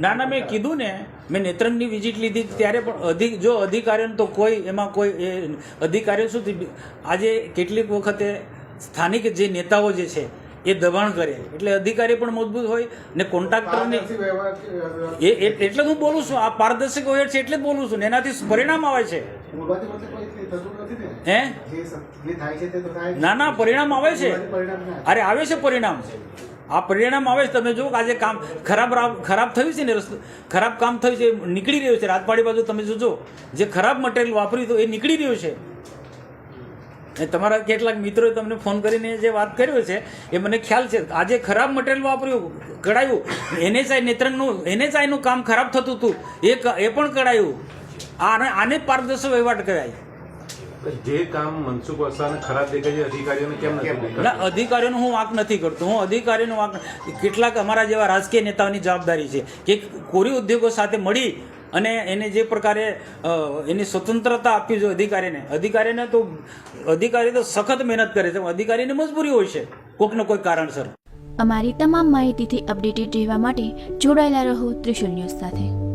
ના ના મેં કીધું ને. મેં નેત્રંગની વિઝિટ લીધી ત્યારે પણ અધિક જો અધિકારીઓને તો કોઈ એમાં કોઈ એ અધિકારીઓ શું? આજે કેટલીક વખતે સ્થાનિક જે નેતાઓ જે છે એ દબાણ કરે. એટલે અધિકારી પણ મજબૂત હોય ને કોન્ટ્રાક્ટરની એ એટલે હું બોલું છું આ પારદર્શક હોય છે એટલે જ બોલું છું ને. એનાથી પરિણામ આવે છે. હે. ના ના પરિણામ આવે છે. અરે આવે છે પરિણામ. આ પરિણામ આવે છે. તમે જો આજે કામ ખરાબ ખરાબ થયું છે ને ખરાબ કામ થયું છે, નીકળી રહ્યું છે. રાજપાડી બાજુ તમે જોજો જે ખરાબ મટીરિયલ વાપર્યું હતું, એ નીકળી રહ્યું છે. તમારા કેટલાક મિત્રોએ તમને ફોન કરીને જે વાત કર્યો છે, એ મને ખ્યાલ છે. આજે ખરાબ મટીરિયલ વાપર્યું, કઢાયું એનએચઆઈ નેત્રંગનું એનએચઆઈનું કામ ખરાબ થતું હતું, એ એ પણ કઢાયું. આને આને પારદર્શક વહીવટ કહેવાય. જે કામ મનસુખ વસાવાને ખરાબ દેખાય છે અધિકારીઓને કેમ નથી અધિકારીઓનો હું વાંક નથી કરતો. હું અધિકારીનો વાંક કેટલાક અમારા જેવા રાજકીય નેતાઓની જવાબદારી છે કે કોરી ઉદ્યોગો સાથે મળી અને એને જે પ્રકારે એની સ્વતંત્રતા આપવી જોઈએ અધિકારીને. અધિકારીને તો અધિકારી તો સખત મહેનત કરે છે અધિકારીને મજબૂરી હોય છે કોઈકને કોઈ કારણસર. અમારી તમામ માહિતીથી અપડેટેડ રહેવા માટે જોડાયેલા રહો ત્રિશુલ ન્યૂઝ સાથે.